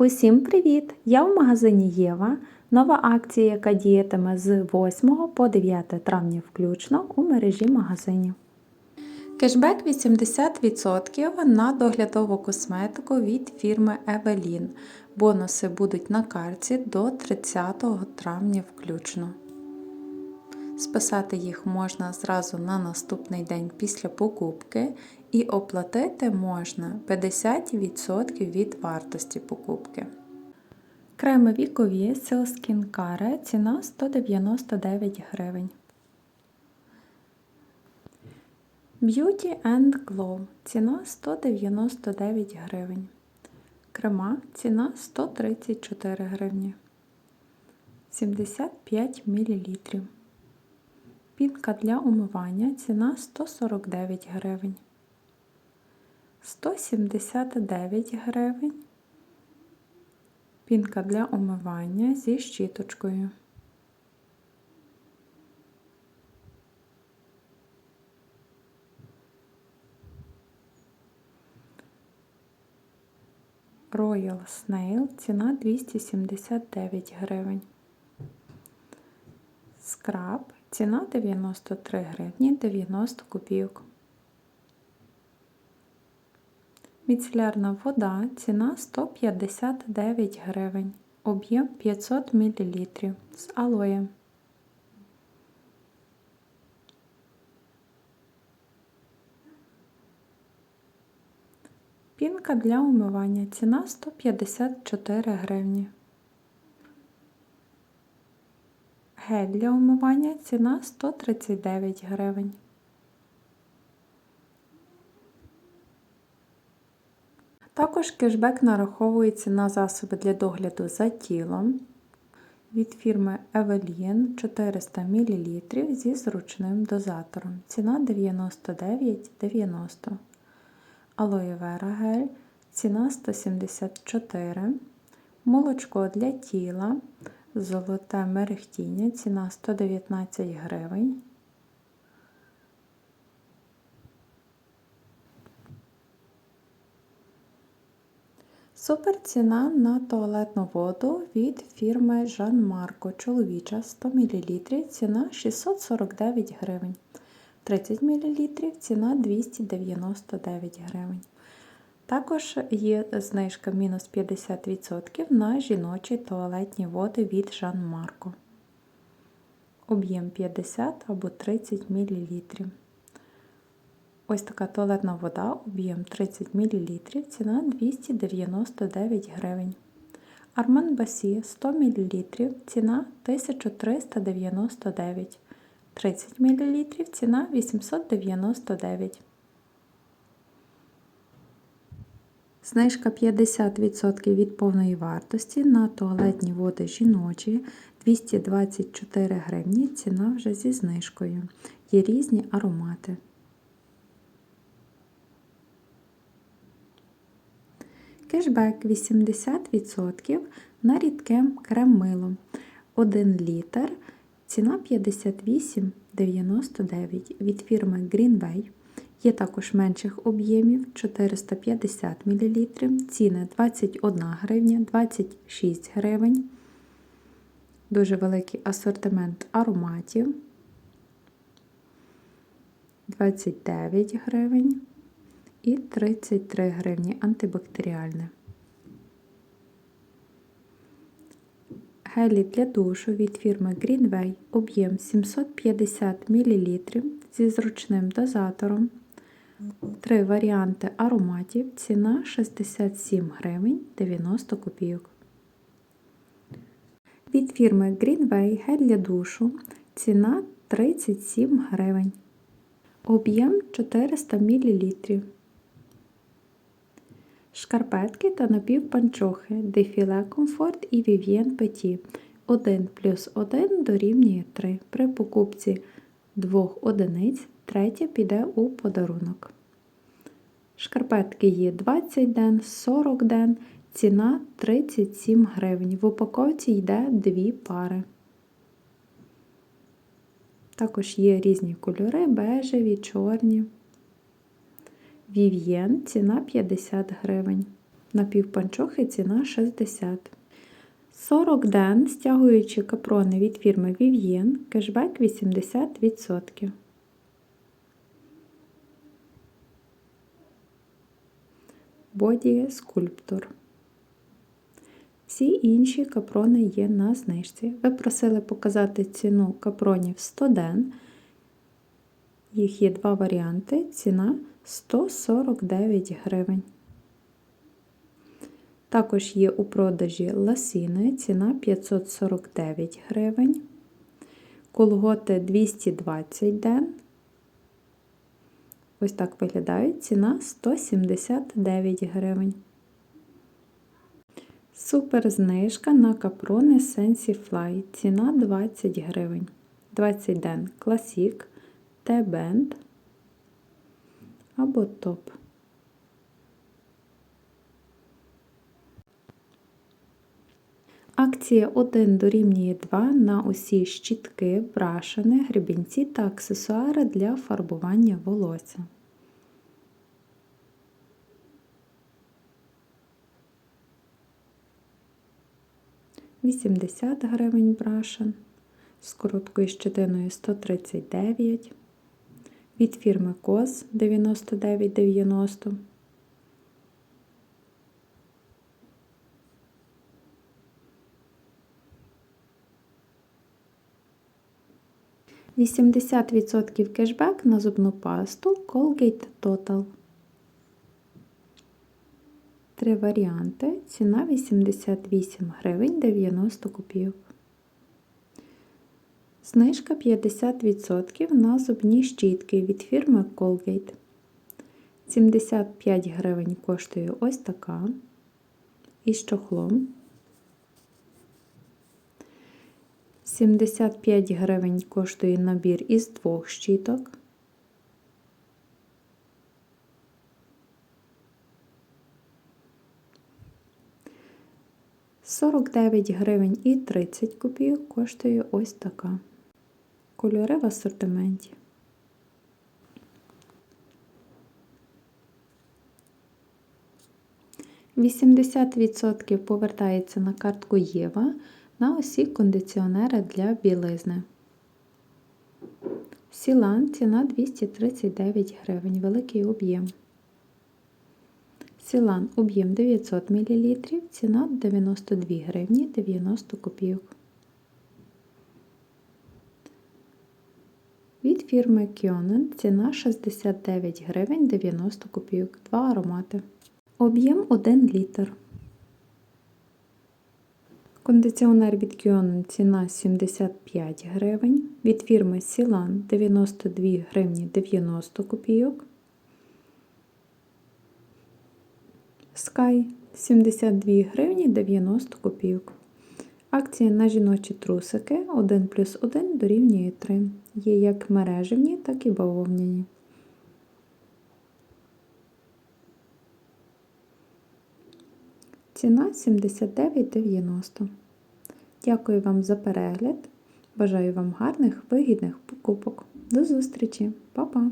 Усім привіт! Я в магазині Єва. Нова акція, яка діятиме з 8 по 9 травня включно у мережі магазинів. Кешбек 80% на доглядову косметику від фірми Evelyn. Бонуси будуть на карті до 30 травня включно. Списати їх можна зразу на наступний день після покупки і оплатити можна 50% від вартості покупки. Креми вікові Sil Skin Care ціна 199 гривень. Beauty and Glow ціна 199 гривень. Крема ціна 134 гривні. 75 мл. Пінка для умивання ціна 149 гривень. 179 гривень. Пінка для умивання зі щіточкою. Royal Snail ціна 279 гривень. Скраб ціна 93 гривні 90 копійок. Міцелярна вода ціна 159 гривень, об'єм 500 мл з алоєм. Пінка для умивання ціна 154 гривні. Гель для умивання ціна 139 гривень. Також кешбек нараховується на засоби для догляду за тілом від фірми Evelyn 400 мл зі зручним дозатором. Ціна 99,90. Алоє вера гель, ціна 174 Молочко для тіла. Золоте мерехтіння, ціна 119 гривень. Супер ціна на туалетну воду від фірми Жан Марко чоловіча 100 мл ціна 649 гривень. 30 мл ціна 299 гривень. Також є знижка мінус 50% на жіночі туалетні води від Жан Марко. Об'єм 50 або 30 мл. Ось така туалетна вода, об'єм 30 мл, ціна 299 гривень. Арман Басі 100 мл, ціна 1399 30 мл, ціна 899 Знижка 50% від повної вартості на туалетні води жіночі 224 гривні, ціна вже зі знижкою. Є різні аромати. Кешбек 80% на рідке крем-мило 1 літр, ціна 58,99 від фірми Greenway. Є також менших об'ємів 450 мл, ціни 21 гривня, 26 гривень. Дуже великий асортимент ароматів 29 гривень і 33 гривні антибактеріальне. Гелі для душу від фірми Greenway об'єм 750 мл зі зручним дозатором. Три варіанти ароматів. Ціна 67 гривень 90 копійок. Від фірми Greenway гель для душу. Ціна 37 гривень. Об'єм 400 мл. Шкарпетки та напівпанчохи Дефіле Комфорт і Vivien Petit 1 плюс 1 дорівнює 3. При покупці двох одиниць третя піде у подарунок. Шкарпетки є 20 ден, 40 ден, ціна 37 гривень. В упаковці йде дві пари. Також є різні кольори, бежеві, чорні. Вів'єн ціна 50 гривень. Напівпанчохи ціна 60. 40 ден, стягуючи капрони від фірми Vivien, кешбек 80%. Боді скульптор. Всі інші капрони є на знижці. Ви просили показати ціну капронів 100 ден. Їх є два варіанти. Ціна 149 гривень. Також є у продажі ласіни, ціна 549 гривень. Колготи 220 ден. Ось так виглядають. Ціна 179 гривень. Супер знижка на капрони Sensifly. Ціна 20 гривень. 20 ден Classic, T-Band або топ. Акція 1 дорівнює 2 на усі щітки, брашини, гребінці та аксесуари для фарбування волосся. Вісімдесят гривень брашин з короткою щетиною 139 від фірми Коз 99,90 80% кешбек на зубну пасту Colgate Total. Три варіанти. Ціна 88 гривень 90 копійок. Знижка 50% на зубні щітки від фірми Colgate. 75 гривень коштує ось така. Із чохлом. 75 гривень коштує набір із двох щіток. Сорок дев'ять гривень і 30 копійок коштує ось така. Кольори в асортименті. Вісімдесят відсотків повертається на картку Єва на усі кондиціонери для білизни. Сілан ціна 239 гривень, великий об'єм. Сілан об'єм 900 мл, ціна 92 гривні 90 копійок. Від фірми Кьонен ціна 69 гривень 90 копійок. Два аромати. Об'єм 1 літр. Кондиціонер від Кьонен ціна 75 гривень. Від фірми Сілан 92 гривні 90 копійок. Sky 72 гривні 90 копійок. Акція на жіночі трусики 1 плюс 1 дорівнює 3. Є як мережевні, так і бавовняні. Ціна 79,90. Дякую вам за перегляд. Бажаю вам гарних, вигідних покупок. До зустрічі, Па-па!